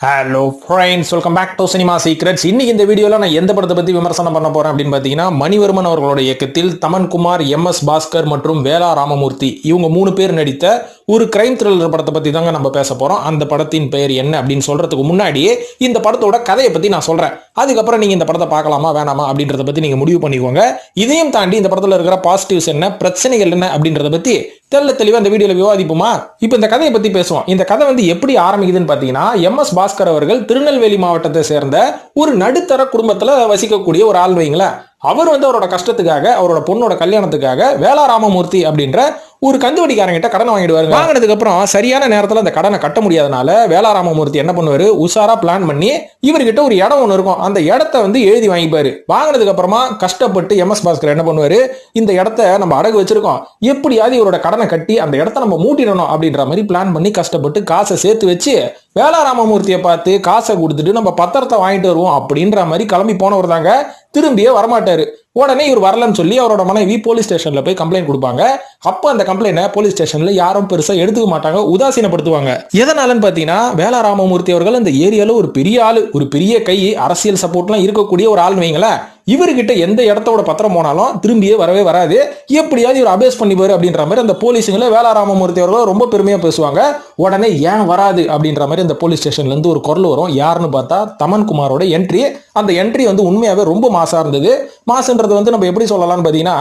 Hello friends welcome back to cinema secrets இன்னைக்கு இந்த வீடியோவில் நான் எந்த படத்தை பற்றி விமர்சனம் பண்ண போகிறேன் அப்படின்னு பார்த்தீங்கன்னா மணிவர்மன் அவர்களோட இயக்கத்தில் தமன்குமார் எம் எஸ் பாஸ்கர் மற்றும் வேலா ராமமூர்த்தி இவங்க மூணு பேர் நடித்த ஒரு கிரைம் த்ரில்லர் படத்தை பற்றி தாங்க நம்ம பேச போகிறோம் அந்த படத்தின் பெயர் என்ன அப்படின்னு சொல்கிறதுக்கு முன்னாடியே இந்த படத்தோட கதையை பற்றி நான் சொல்கிறேன் அதுக்கப்புறம் நீங்கள் இந்த படத்தை பார்க்கலாமா வேணாமா அப்படின்றத பற்றி நீங்கள் முடிவு பண்ணிக்கோங்க. இதையும் தாண்டி இந்த படத்தில் இருக்கிற பாசிட்டிவ்ஸ் என்ன பிரச்சனைகள் என்ன அப்படின்றத பற்றி தெல்ல தெளிவாக இந்த வீடியோவில் விவாதிப்போமா? இப்போ இந்த கதையை பற்றி பேசுவோம். இந்த கதை வந்து எப்படி ஆரம்பிக்குதுன்னு பார்த்தீங்கன்னா எம் எஸ் பாஸ்கர் அவர்கள் திருநெல்வேலி மாவட்டத்தை சேர்ந்த ஒரு நடுத்தர குடும்பத்தில் வசிக்கக்கூடிய ஒரு ஆள் வைங்களேன் அவர் வந்து அவரோட கஷ்டத்துக்காக அவரோட பொண்ணோட கல்யாணத்துக்காக வேளா ராமமூர்த்தி அப்படின்ற ஒரு கந்து வட்டிக்காரங்கிட்ட கடனை வாங்கிடுவாரு வாங்கினதுக்கு அப்புறம் சரியான நேரத்தில் அந்த கடனை கட்ட முடியாதனால வேளாராமமூர்த்தி என்ன பண்ணுவாரு? உஷாரா பிளான் பண்ணி இவர்கிட்ட ஒரு இடம் ஒன்று இருக்கும். அந்த இடத்த வந்து எழுதி வாங்கிப்பாரு. வாங்கினதுக்கு அப்புறமா கஷ்டப்பட்டு எம் எஸ் பாஸ்கர் என்ன பண்ணுவாரு? இந்த இடத்த நம்ம அடகு வச்சிருக்கோம். எப்படியாவது இவரோட கடனை கட்டி அந்த இடத்த நம்ம மூட்டிடணும் அப்படின்ற மாதிரி பிளான் பண்ணி கஷ்டப்பட்டு காசை சேர்த்து வச்சு வேளாராமமூர்த்தியை பார்த்து காசை கொடுத்துட்டு நம்ம பத்திரத்தை வாங்கிட்டு வருவோம் அப்படின்ற மாதிரி கிளம்பி போனவர் தாங்க திரும்பியே வரமாட்டாரு. உடனே இவர் வரலன்னு சொல்லி அவரோட மனைவி போலீஸ் ஸ்டேஷனில் போய் கம்ப்ளைண்ட் கொடுப்பாங்க. அப்போ அந்த கம்ப்ளைண்ட்டை போலீஸ் ஸ்டேஷனில் யாரும் பெருசாக எடுத்துக்க மாட்டாங்க உதாசீனப்படுத்துவாங்க. எதனாலன்னு பார்த்தீங்கன்னா வேளா ராமமூர்த்தி அவர்கள் இந்த ஏரியாவில் ஒரு பெரிய ஆள் ஒரு பெரிய கை அரசியல் சப்போர்ட்லாம் இருக்கக்கூடிய ஒரு ஆள் வைங்களேன். இவர்கிட்ட எந்த இடத்தோட பத்திரம் போனாலும் திரும்பியே வரவே வராது. எப்படியாவது இவர் அபேஸ் பண்ணிப்பாரு அப்படின்ற மாதிரி அந்த போலீஸுங்களை வேளாராமமூர்த்தி அவர்கள் ரொம்ப பெருமையாக பேசுவாங்க. உடனே ஏன் வராது அப்படின்ற மாதிரி அந்த போலீஸ் ஸ்டேஷன்லேருந்து ஒரு குரல் வரும். யாருன்னு பார்த்தா தமன்குமாரோட என்ட்ரி அந்த என்ட்ரி வந்து உண்மையாகவே ரொம்ப மாசாக இருந்தது. மாசுன்றது வந்து நம்ம எப்படி சொல்லலாம்னு பார்த்தீங்கன்னா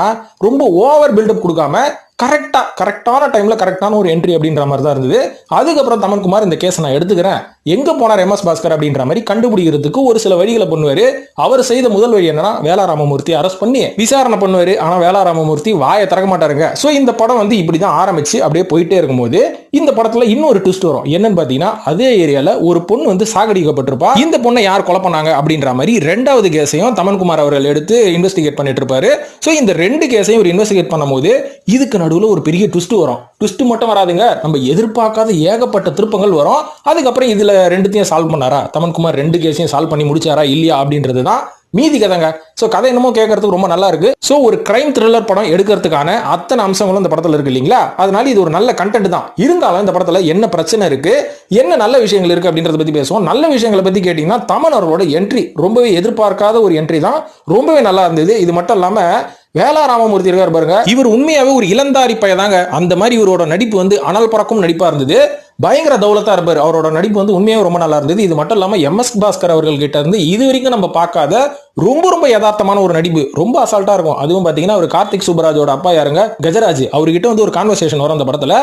ரொம்ப ஓவர் பில்டப் கொடுக்காம கரெக்டாக கரெக்டான டைமில் கரெக்டான ஒரு என்ட்ரி அப்படின்ற மாதிரி தான் இருந்தது. அதுக்கப்புறம் தமன்குமார் இந்த கேஸை நான் எடுத்துக்கிறேன். எங்கே போனார் எம்எஸ் பாஸ்கர் அப்படின்ற மாதிரி கண்டுபிடிக்கிறதுக்கு ஒரு சில வழிகளை பண்ணுவார். அவர் செய்த முதல் வழி என்னன்னா வேளாராமமூர்த்தி அரெஸ்ட் பண்ணி விசாரணை பண்ணுவார். ஆனால் வேளாராமமூர்த்தி வாயை திறக்க மாட்டாருங்க. ஸோ இந்த படம் வந்து இப்படி தான் ஆரம்பிச்சு அப்படியே போயிட்டே இருக்கும்போது இந்த படத்தில் இன்னொரு ட்விஸ்ட் வரும். என்னன்னு பார்த்தீங்கன்னா அதே ஏரியாவில் ஒரு பொண்ணு வந்து சாகடிக்கப்பட்டிருப்பா. இந்த பொண்ணை யார் கொலை பண்ணாங்க அப்படின்ற மாதிரி ரெண்டாவது கேஸையும் தமன்குமார் அவர்கள் எடுத்து இன்வெஸ்டிகேட் பண்ணிட்டு இருப்பாரு. ஸோ இந்த ரெண்டு கேஸையும் ஒரு இன்வெஸ்டிகேட் பண்ணும்போது இதுக்கு நடுவில் ஒரு பெரிய ட்விஸ்ட் வரும். ட்விஸ்ட் மட்டும் வராதுங்க. நம்ம எதிர்பார்க்காத ஏகப்பட்ட திருப்பங்கள் வரும். அதுக்கப்புறம் இதில் ரெண்டுத்தையும் சால்வ் பண்ணாரா? தமன்குமார் ரெண்டு கேஸையும் சால்வ் பண்ணி முடிச்சாரா? இல்லையா? அப்படின்றது தான் மீதி கதைங்க. ஸோ கதை என்னமோ கேட்கறதுக்கு ரொம்ப நல்லா இருக்கு. ஸோ ஒரு கிரைம் த்ரில்லர் படம் எடுக்கிறதுக்கான அத்தனை அம்சங்களும் இந்த படத்தில் இருக்கு இல்லைங்களா? அதனால இது ஒரு நல்ல கண்டென்ட் தான். இருந்தாலும் இந்த படத்தில் என்ன பிரச்சனை இருக்கு? என்ன நல்ல விஷயங்கள் இருக்கு அப்படின்றத பத்தி பேசுவோம். நல்ல விஷயங்களை பத்தி கேட்டீங்கன்னா தமன் என்ட்ரி ரொம்பவே எதிர்பார்க்காத ஒரு என்ட்ரி தான். ரொம்பவே நல்லா இருந்தது. இது மட்டும் இல்லாம வேளா ராமமூர்த்தி இருக்கார் பாருங்க. இவர் உண்மையாவே ஒரு இளந்தாரி பையதாங்க அந்த மாதிரி இவரோட நடிப்பு வந்து அனல் பறக்கும் நடிப்பா இருந்தது. பயங்கர தௌலத்தா இருப்பார். அவரோட நடிப்பு வந்து உண்மையாக ரொம்ப நல்லா இருந்தது. இது மட்டும் இல்லாமல் எம் எஸ் பாஸ்கர் அவர்கள் கிட்ட இருந்து இது வரைக்கும் நம்ம பார்க்காத ரொம்ப ரொம்ப யதார்த்தமான ஒரு நடிப்பு. ரொம்ப அசால்ட்டா இருக்கும். அதுவும் பாத்தீங்கன்னா அவர் கார்த்திக் சுப்ராஜோட அப்பா யாருங்க? கஜராஜ். அவர்கிட்ட வந்து ஒரு கான்வர்சேஷன் வரும் அந்த படத்துல.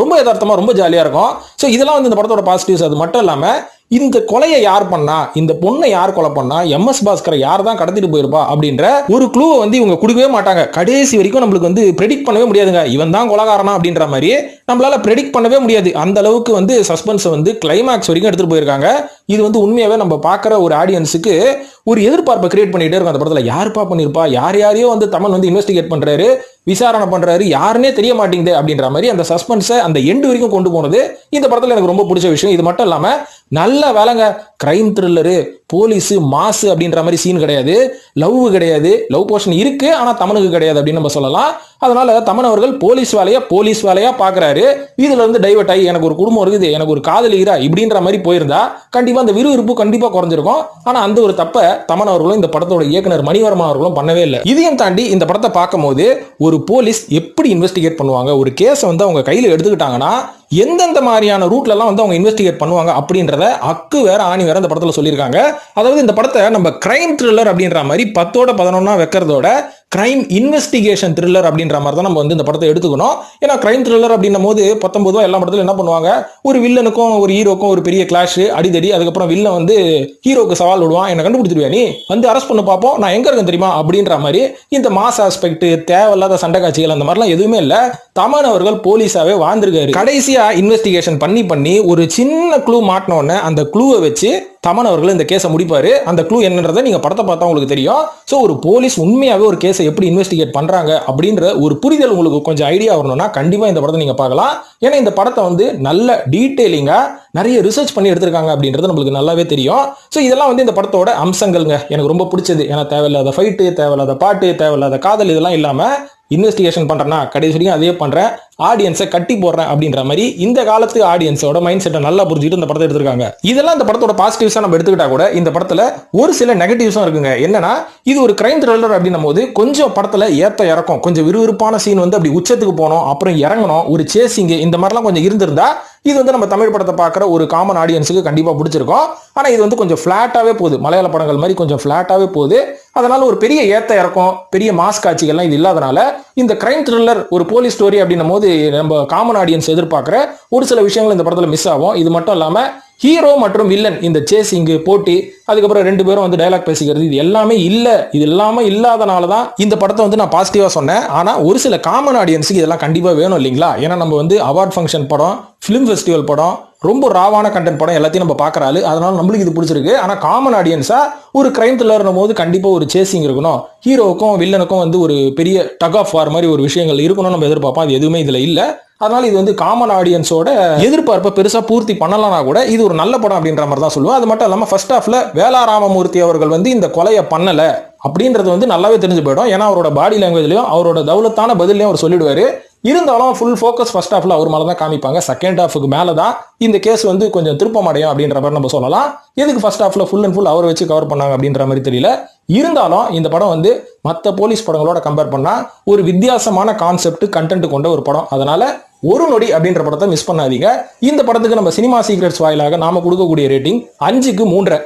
ரொம்ப யதார்த்தமா ரொம்ப ஜாலியா இருக்கும். ஸோ இதெல்லாம் வந்து இந்த படத்தோட பாசிட்டிவ்ஸ் அது மட்டும் இல்லாமல் இந்த கொலையை யார் பண்ணா? இந்த பொண்ணை யார் கொலை பண்ணா? எம் எஸ் பாஸ்கரை யார் தான் கடத்திட்டு போயிருப்பா? அப்படின்ற ஒரு க்ளூவை வந்து இவங்க கொடுக்கவே மாட்டாங்க. கடைசி வரைக்கும் நம்மளுக்கு வந்து ப்ரெடிக்ட் பண்ணவே முடியாதுங்க. இவன் தான் கொலகாரனா அப்படின்ற மாதிரி நம்மளால ப்ரெடிக்ட் பண்ணவே முடியாது. அந்த அளவுக்கு வந்து சஸ்பென்ஸை வந்து கிளைமேக்ஸ் வரைக்கும் எடுத்துட்டு போயிருக்காங்க. இது வந்து உண்மையாகவே நம்ம பார்க்குற ஒரு ஆடியன்ஸுக்கு ஒரு எதிர்பார்ப்பை கிரியேட் பண்ணிகிட்டே இருக்கும் அந்த படத்தில். யாருப்பா பண்ணியிருப்பா யார் யாரையோ வந்து தமிழ் வந்து இன்வெஸ்டிகேட் பண்ணுறாரு விசாரணை பண்ணுறாரு யாருன்னே தெரிய மாட்டேங்குது அப்படின்ற மாதிரி அந்த சஸ்பென்ஸை அந்த எண்டு வரைக்கும் கொண்டு போனது இந்த படத்தில் எனக்கு ரொம்ப பிடிச்ச விஷயம். இது மட்டும் இல்லாமல் நல்ல வேலைங்க. கிரைம் த்ரில்லரு போலீஸு மாசு அப்படின்ற மாதிரி சீன் கிடையாது. லவ் கிடையாது. லவ் போர்ஷன் இருக்கு ஆனால் தமிழுக்கு கிடையாது அப்படின்னு நம்ம சொல்லலாம். அதனால தமன் அவர்கள் போலீஸ் வேலையா போலீஸ் வேலையா பாக்குறாரு இதுல இருந்து டைவர்ட் ஆகி எனக்கு ஒரு குடும்பம் இருக்குது எனக்கு ஒரு காதலிக்கிறா இப்படின்ற மாதிரி போயிருந்தா கண்டிப்பா அந்த விறுவிறுப்பு கண்டிப்பா குறைஞ்சிருக்கும். ஆனா அந்த ஒரு தப்ப தமன் அவர்களும் இந்த படத்தோட இயக்குனர் மணிவர்மா அவர்களும் பண்ணவே இல்லை. இதையும் தாண்டி இந்த படத்தை பார்க்கும்போது ஒரு போலீஸ் எப்படி இன்வெஸ்டிகேட் பண்ணுவாங்க? ஒரு கேஸை வந்து அவங்க கையில் எடுத்துக்கிட்டாங்கன்னா எந்தெந்த மாதிரியான ரூட்லலாம் வந்து அவங்க இன்வெஸ்டிகேட் பண்ணுவாங்க அப்படின்றத அக்கு வேற ஆணி வேற இந்த படத்தில் சொல்லியிருக்காங்க. அதாவது இந்த படத்தை நம்ம கிரைம் த்ரில்லர் அப்படின்ற மாதிரி பத்தோட பதினொன்னா வைக்கிறதோட கிரைம் இன்வெஸ்டிகேஷன் த்ரில்லர் அப்படின்ற மாதிரி தான் நம்ம வந்து இந்த படத்தை எடுத்துக்கணும். ஏன்னா கிரைம் த்ரில்லர் அப்படின்னும் போது பத்தொன்பதுவா எல்லா படத்துல என்ன பண்ணுவாங்க? ஒரு வில்லனுக்கும் ஒரு ஹீரோக்கும் ஒரு பெரிய கிளாஷ் அடிதடி அதுக்கப்புறம் வில்லன் வந்து ஹீரோக்கு சவால் விடுவான் என்ன கண்டுபிடிச்சிருவியா நீ? வந்து அரெஸ்ட் பண்ண பார்ப்போம் நான் எங்க இருக்கேன் தெரியுமா? அப்படின்ற மாதிரி இந்த மாஸ் ஆஸ்பெக்ட் தேவையில்லாத சண்டை காட்சிகள் அந்த மாதிரிலாம் எதுவுமே இல்லை. தமன் அவர்கள் போலீஸாவே வாழ்ந்திருக்காரு. கடைசியா இன்வெஸ்டிகேஷன் பண்ணி பண்ணி ஒரு சின்ன க்ளூ மாட்டினோடனே அந்த க்ளூவை வச்சு தமன் அவர்கள் இந்த கேஸை முடிப்பார். அந்த க்ளூ என்னன்றதை நீங்கள் படத்தை பார்த்தா உங்களுக்கு தெரியும். ஸோ ஒரு போலீஸ் உண்மையாகவே ஒரு கேஸை எப்படி இன்வெஸ்டிகேட் பண்ணுறாங்க அப்படின்ற ஒரு புரிதல் உங்களுக்கு கொஞ்சம் ஐடியா வரணும்னா கண்டிப்பாக இந்த படத்தை நீங்கள் பார்க்கலாம். ஏன்னா இந்த படத்தை வந்து நல்ல டீட்டெயிலிங்காக நிறைய ரிசர்ச் பண்ணி எடுத்திருக்காங்க அப்படின்றது நம்மளுக்கு நல்லாவே தெரியும். ஸோ இதெல்லாம் வந்து இந்த படத்தோட அம்சங்கள்ங்க. எனக்கு ரொம்ப பிடிச்சது. ஏன்னா தேவையில்லாத ஃபைட்டு தேவையில்லாத பாட்டு தேவையில்லாத காதல் இதெல்லாம் இல்லாமல் இன்வெஸ்டிகேஷன் பண்ணுறேன்னா கடைசி வரைக்கும் அதே பண்ணுறேன் ஆடியன்ஸை கட்டி போடுறேன் அப்படின்ற மாதிரி இந்த காலத்து ஆடியன்ஸோட மைண்ட் செட்டை நல்லா புரிஞ்சுட்டு இந்த படத்தை எடுத்திருக்காங்க. இதெல்லாம் இந்த படத்தோட பாசிட்டிவ்ஸாக நம்ம எடுத்துக்கிட்டா கூட இந்த படத்தில் ஒரு சில நெகட்டிவ்ஸும் இருக்குங்க. என்னன்னா இது ஒரு கிரைம் த்ரில்லர் அப்படின்னும் போது கொஞ்சம் படத்தில் ஏற்ற இறக்கும் கொஞ்சம் விறுவிறுப்பான சீன் வந்து அப்படி உச்சத்துக்கு போனோம் அப்புறம் இறங்கணும் ஒரு சேசிங்கு இந்த மாதிரிலாம் கொஞ்சம் இருந்திருந்தா இது வந்து நம்ம தமிழ் படத்தை பார்க்குற ஒரு காமன் ஆடியன்ஸுக்கு கண்டிப்பாக பிடிச்சிருக்கும். ஆனால் இது வந்து கொஞ்சம் ஃப்ளாட்டாகவே போகுது. மலையாள படங்கள் மாதிரி கொஞ்சம் ஃப்ளாட்டாகவே போகுது. அதனால ஒரு பெரிய ஏத்த இறக்கம் பெரிய மாஸ் காட்சிகள்லாம் இது இல்லாதனால இந்த கிரைம் த்ரில்லர் ஒரு போலீஸ் ஸ்டோரி அப்படின்னும் போது நம்ம காமன் ஆடியன்ஸ் எதிர்பார்க்குற ஒரு சில விஷயங்கள் இந்த படத்தில் மிஸ் ஆகும். இது மட்டும் இல்லாமல் ஹீரோ மற்றும் வில்லன் இந்த சேசிங்கு போட்டி அதுக்கப்புறம் ரெண்டு பேரும் வந்து டைலாக் பேசிக்கிறது இது எல்லாமே இல்லை. இது எல்லாமே இல்லாதனால தான் இந்த படத்தை வந்து நான் பாசிட்டிவாக சொன்னேன். ஆனால் ஒரு சில காமன் ஆடியன்ஸுக்கு இதெல்லாம் கண்டிப்பாக வேணும் இல்லைங்களா? ஏன்னா நம்ம வந்து அவார்ட் ஃபங்க்ஷன் படம் ஃபிலிம் ஃபெஸ்டிவல் படம் ரொம்ப ராவான கண்டென்ட் படம் எல்லாத்தையும் நம்ம பார்க்கறாரு அதனால நம்மளுக்கு இது பிடிச்சிருக்கு. ஆனால் காமன் ஆடியன்ஸாக ஒரு கிரைம் த்ரில்லர்னும் போது கண்டிப்பாக ஒரு சேசிங் இருக்கணும். ஹீரோவுக்கும் வில்லனுக்கும் வந்து ஒரு பெரிய டக் ஆஃப் வார் மாதிரி ஒரு விஷயங்கள் இருக்கணும்னு நம்ம எதிர்பார்ப்போம். அது எதுவுமே இதில் இல்லை. அதனால இது வந்து காமன் ஆடியன்ஸோட எதிர்பார்ப்பை பெருசாக பூர்த்தி பண்ணலனா கூட இது ஒரு நல்ல படம் அப்படின்ற மாதிரி தான் சொல்லுவேன். அது மட்டும் இல்லாமல் ஃபர்ஸ்ட் ஆஃப்ல வேலா ராமமூர்த்தி அவர்கள் வந்து இந்த கொலையை பண்ணல அப்படின்றது வந்து நல்லாவே தெரிஞ்சு போயிடும். ஏன்னா அவரோட பாடி லாங்குவேஜ்லையும் அவரோட தௌலத்தான பதிலையும் அவர் சொல்லிடுவாரு. இருந்தாலும் ஃபுல் ஃபோக்கஸ் ஃபர்ஸ்ட் ஆஃப்ல அவர் மேலே தான் காமிப்பாங்க. செகண்ட் ஹாஃபுக்கு மேலே தான் இந்த கேஸ் வந்து கொஞ்சம் திருப்பம் அடையும் அப்படின்ற மாதிரி நம்ம சொல்லலாம். எதுக்கு ஃபர்ஸ்ட் ஹாஃப்ல ஃபுல் அண்ட் ஃபுல் அவர் வச்சு கவர் பண்ணாங்க அப்படின்ற மாதிரி தெரியல. இருந்தாலும் இந்த படம் வந்து மற்ற போலீஸ் படங்களோட கம்பேர் பண்ணா ஒரு வித்தியாசமான கான்செப்ட் கண்டென்ட் கொண்ட ஒரு படம். அதனால ஒரு நொடி அப்படின்ற படத்தை மிஸ் பண்ணாதீங்க. இந்த படத்துக்கு நம்ம சினிமா சீக்ரெட்ஸ் வாயிலாக நாம கொடுக்கக்கூடிய ரேட்டிங் அஞ்சுக்கு மூன்றரை.